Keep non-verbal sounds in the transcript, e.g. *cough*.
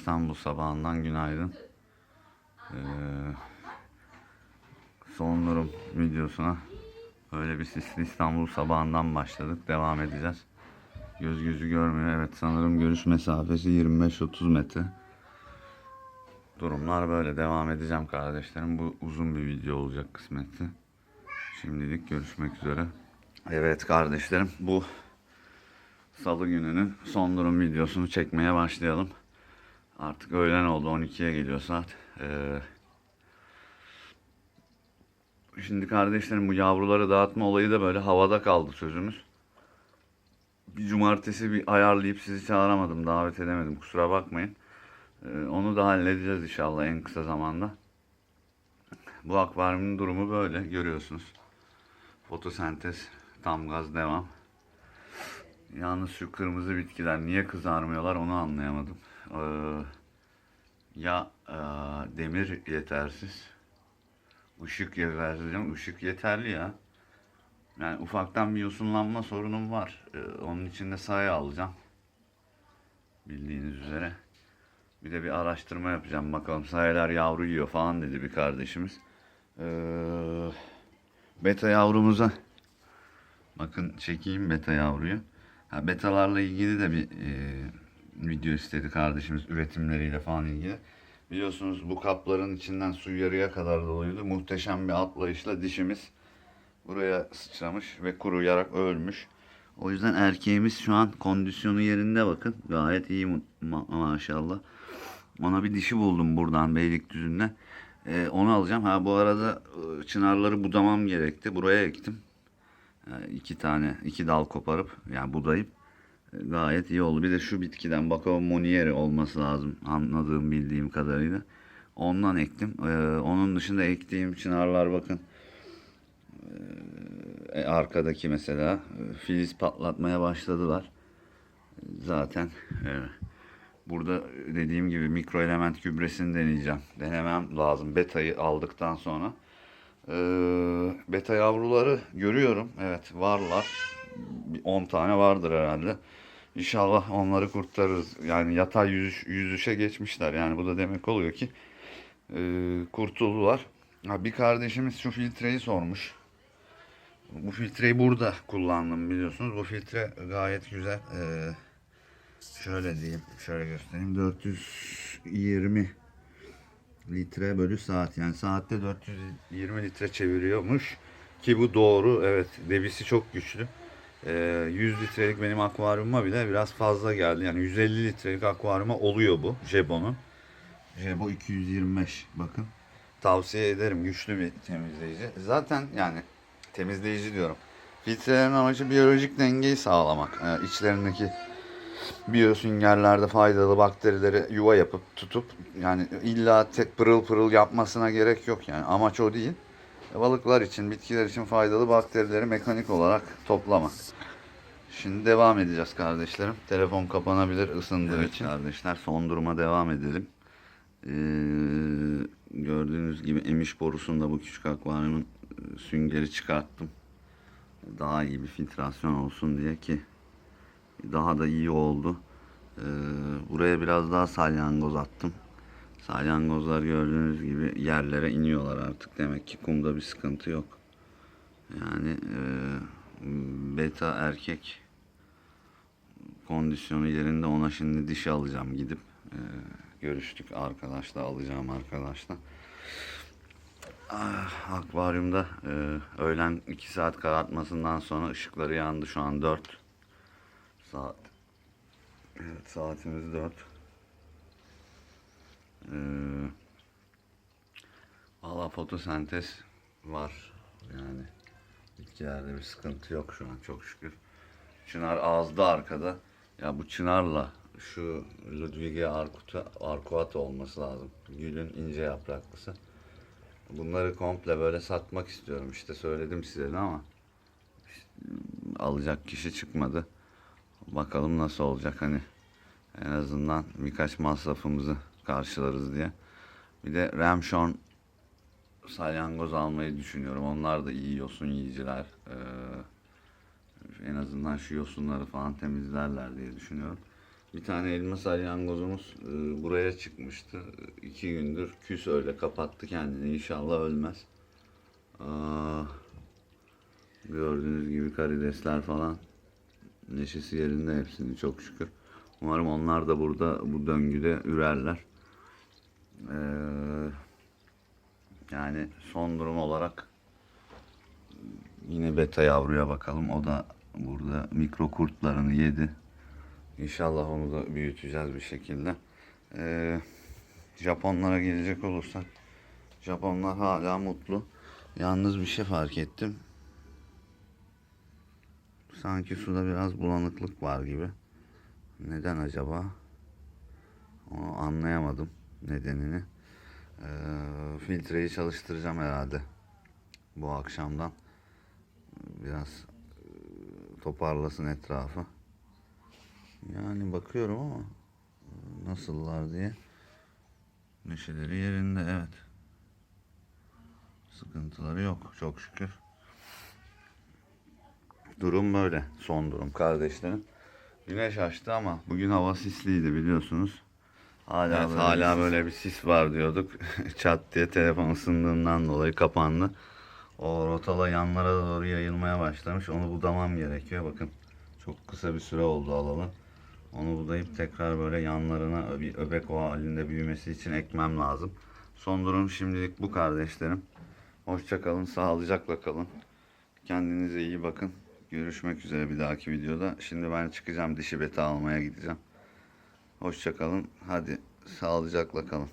İstanbul sabahından günaydın. Ee, son durum videosuna öyle bir sisli İstanbul sabahından başladık. Devam edeceğiz. Göz gözü görmüyor. Evet sanırım görüş mesafesi 25-30 metre. Durumlar böyle. Devam edeceğim kardeşlerim. Bu uzun bir video olacak kısmetse. Şimdilik görüşmek üzere. Evet kardeşlerim bu Salı gününün son durum videosunu çekmeye başlayalım. Artık öğlen oldu 12'ye geliyor saat. Ee, şimdi kardeşlerim bu yavruları dağıtma olayı da böyle havada kaldı sözümüz. Bir cumartesi bir ayarlayıp sizi çağıramadım, davet edemedim. Kusura bakmayın. Ee, onu da halledeceğiz inşallah en kısa zamanda. Bu akvaryumun durumu böyle görüyorsunuz. Fotosentez tam gaz devam. Yalnız şu kırmızı bitkiler niye kızarmıyorlar onu anlayamadım. Ee, ya e, demir yetersiz, ışık yetersiz. diyorum. Işık yeterli ya. Yani ufaktan bir yosunlanma sorunum var. Ee, onun için de sayı alacağım. Bildiğiniz üzere. Bir de bir araştırma yapacağım. Bakalım sayeler yavru yiyor falan dedi bir kardeşimiz. Ee, beta yavrumuza bakın çekeyim beta yavruyu. Ha, betalarla ilgili de bir e, video istedi kardeşimiz üretimleriyle falan ilgili. Biliyorsunuz bu kapların içinden su yarıya kadar doluydu. Muhteşem bir atlayışla dişimiz buraya sıçramış ve kuruyarak ölmüş. O yüzden erkeğimiz şu an kondisyonu yerinde bakın. Gayet iyi ma- ma- maşallah. Ona bir dişi buldum buradan Beylikdüzü'nde. Ee, onu alacağım. Ha bu arada e, çınarları budamam gerekti. Buraya ektim. Yani iki tane, iki dal koparıp yani budayıp e, gayet iyi oldu. Bir de şu bitkiden bakalım monieri olması lazım anladığım bildiğim kadarıyla. Ondan ektim. Ee, onun dışında ektiğim çınarlar bakın. Arkadaki mesela e, filiz patlatmaya başladılar. Zaten e, burada dediğim gibi mikro element gübresini deneyeceğim. Denemem lazım betayı aldıktan sonra. Ee, beta yavruları görüyorum. Evet varlar. Bir 10 tane vardır herhalde. İnşallah onları kurtarırız. Yani yatay yüzüş, yüzüşe geçmişler. Yani bu da demek oluyor ki e, kurtuldular. Ha, bir kardeşimiz şu filtreyi sormuş. Bu filtreyi burada kullandım biliyorsunuz. Bu filtre gayet güzel. Ee, şöyle diyeyim, şöyle göstereyim. 420 litre bölü saat. Yani saatte 420 litre çeviriyormuş. Ki bu doğru. Evet, debisi çok güçlü. Ee, 100 litrelik benim akvaryumuma bile biraz fazla geldi. Yani 150 litrelik akvaryuma oluyor bu Jebo'nun. Jebo 225 bakın. Tavsiye ederim. Güçlü bir temizleyici. Zaten yani temizleyici diyorum. Filtrelerin amacı biyolojik dengeyi sağlamak. Ee, içlerindeki biyosüngerlerde faydalı bakterileri yuva yapıp tutup yani illa tek pırıl pırıl yapmasına gerek yok yani amaç o değil. Balıklar için, bitkiler için faydalı bakterileri mekanik olarak toplamak. Şimdi devam edeceğiz kardeşlerim. Telefon kapanabilir ısındığı için. Kardeşler son duruma devam edelim. Ee, gördüğünüz gibi emiş borusunda bu küçük akvaryumun e, süngeri çıkarttım. Daha iyi bir filtrasyon olsun diye ki daha da iyi oldu. Ee, buraya biraz daha salyangoz attım. Salyangozlar gördüğünüz gibi yerlere iniyorlar artık. Demek ki kumda bir sıkıntı yok. Yani e, beta erkek kondisyonu yerinde ona şimdi dişi alacağım gidip. E, görüştük arkadaşla alacağım arkadaşla. Ah, akvaryumda e, öğlen 2 saat karartmasından sonra ışıkları yandı şu an 4 saat. Evet saatimiz 4. Ee, Valla fotosentez var. Yani bitkilerde bir sıkıntı yok şu an çok şükür. Çınar ağızda arkada. Ya bu çınarla şu Ludwigia arcuata, arcuata olması lazım. Gülün ince yapraklısı. Bunları komple böyle satmak istiyorum. İşte söyledim size ama işte alacak kişi çıkmadı. Bakalım nasıl olacak hani en azından birkaç masrafımızı karşılarız diye. Bir de Ramshorn salyangoz almayı düşünüyorum. Onlar da iyi yosun yiyiciler. Ee, en azından şu yosunları falan temizlerler diye düşünüyorum. Bir tane elma salyangozumuz e, buraya çıkmıştı. İki gündür küs öyle kapattı kendini. İnşallah ölmez. Aa, gördüğünüz gibi karidesler falan. Neşesi yerinde hepsinin çok şükür. Umarım onlar da burada bu döngüde ürerler. Ee, yani son durum olarak yine beta yavruya bakalım. O da burada mikro kurtlarını yedi. İnşallah onu da büyüteceğiz bir şekilde. Ee, Japonlara gelecek olursak Japonlar hala mutlu. Yalnız bir şey fark ettim. Sanki suda biraz bulanıklık var gibi. Neden acaba? Onu anlayamadım nedenini. Ee, filtreyi çalıştıracağım herhalde bu akşamdan. Biraz e, toparlasın etrafı. Yani bakıyorum ama e, nasıllar diye. Neşeleri yerinde evet. Sıkıntıları yok çok şükür. Durum böyle. Son durum kardeşlerim. Güneş açtı ama bugün hava sisliydi biliyorsunuz. Hala Evet, böyle hala bir böyle bir sis var diyorduk. *laughs* Çat diye telefon ısındığından dolayı kapandı. O rotala yanlara doğru yayılmaya başlamış. Onu budamam gerekiyor. Bakın çok kısa bir süre oldu alalı. Onu budayıp tekrar böyle yanlarına bir öbek o halinde büyümesi için ekmem lazım. Son durum şimdilik bu kardeşlerim. Hoşça kalın, sağlıcakla kalın. Kendinize iyi bakın. Görüşmek üzere bir dahaki videoda. Şimdi ben çıkacağım dişi beti almaya gideceğim. Hoşça kalın. Hadi sağlıcakla kalın.